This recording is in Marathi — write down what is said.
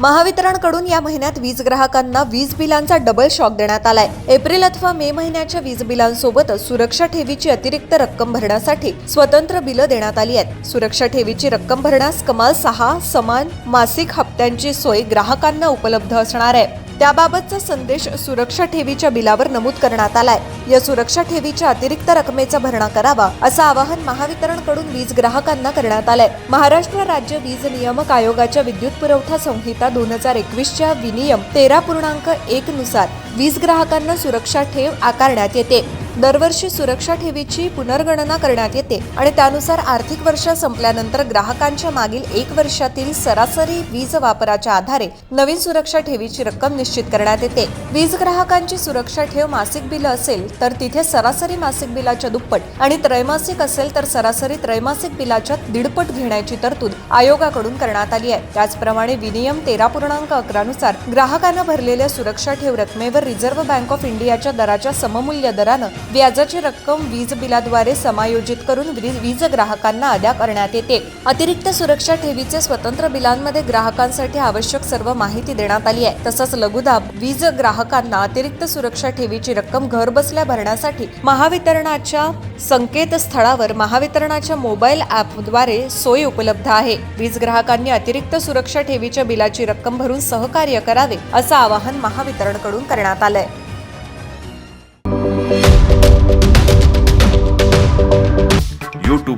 महावितरणकडून या महिन्यात वीज ग्राहकांना वीज बिलांचा डबल शॉक देण्यात आलाय. एप्रिल अथवा मे महिन्याच्या वीज बिलांसोबतच सुरक्षा ठेवीची अतिरिक्त रक्कम भरण्यासाठी स्वतंत्र बिलं देण्यात आली आहेत. सुरक्षा ठेवीची रक्कम भरण्यास कमाल सहा समान मासिक हप्त्यांची सोय ग्राहकांना उपलब्ध असणार आहे. त्याबाबतचा संदेश सुरक्षा ठेवीच्या बिलावर नमूद करण्यात आलाय. या सुरक्षा ठेवीच्या अतिरिक्त रकमेचा भरणा करावा असं आवाहन महावितरणकडून वीज ग्राहकांना करण्यात आलंय. महाराष्ट्र राज्य वीज नियामक आयोगाच्या विद्युत पुरवठा संहिता दोन हजार एकवीसच्या विनियम तेरा पूर्णांक एक नुसार वीज ग्राहकांना सुरक्षा ठेव आकारण्यात येते. दरवर्षी सुरक्षा ठेवीची पुनर्गणना करण्यात येते आणि त्यानुसार आर्थिक वर्ष संपल्यानंतर ग्राहकांच्या मागील एक वर्षातील सरासरी वीज वापराच्या आधारे नवीन सुरक्षा ठेवीची रक्कम निश्चित करण्यात येते. वीज ग्राहकांची सुरक्षा ठेव मासिक बिल असेल तर तिथे सरासरी मासिक बिलाच्या दुप्पट आणि त्रैमासिक असेल तर सरासरी त्रैमासिक बिलाच्या दीडपट घेण्याची तरतूद आयोगाकडून करण्यात आली आहे. त्याचप्रमाणे विनियम तेरा पूर्णांक अकरा नुसार ग्राहकांना भरलेल्या सुरक्षा ठेव रकमेवर रिझर्व्ह बँक ऑफ इंडियाच्या दराच्या सममूल्य दरानं व्याजाची रक्कम वीज बिलाद्वारे समायोजित करून वीज वीज ग्राहकांना अदा करण्यात येते. अतिरिक्त सुरक्षा ठेवीचे स्वतंत्र बिलांमध्ये ग्राहकांसाठी आवश्यक सर्व माहिती देण्यात आली आहे. तसंच लघुदाब वीज ग्राहकांना अतिरिक्त सुरक्षा ठेवीची रक्कम घरबसल्या भरण्यासाठी महावितरणाच्या संकेतस्थळावर महावितरणाच्या मोबाईल ॲपद्वारे सोय उपलब्ध आहे. वीज ग्राहकांनी अतिरिक्त सुरक्षा ठेवीच्या बिलाची रक्कम भरून सहकार्य करावे असं आवाहन महावितरणकडून करण्यात आलंय.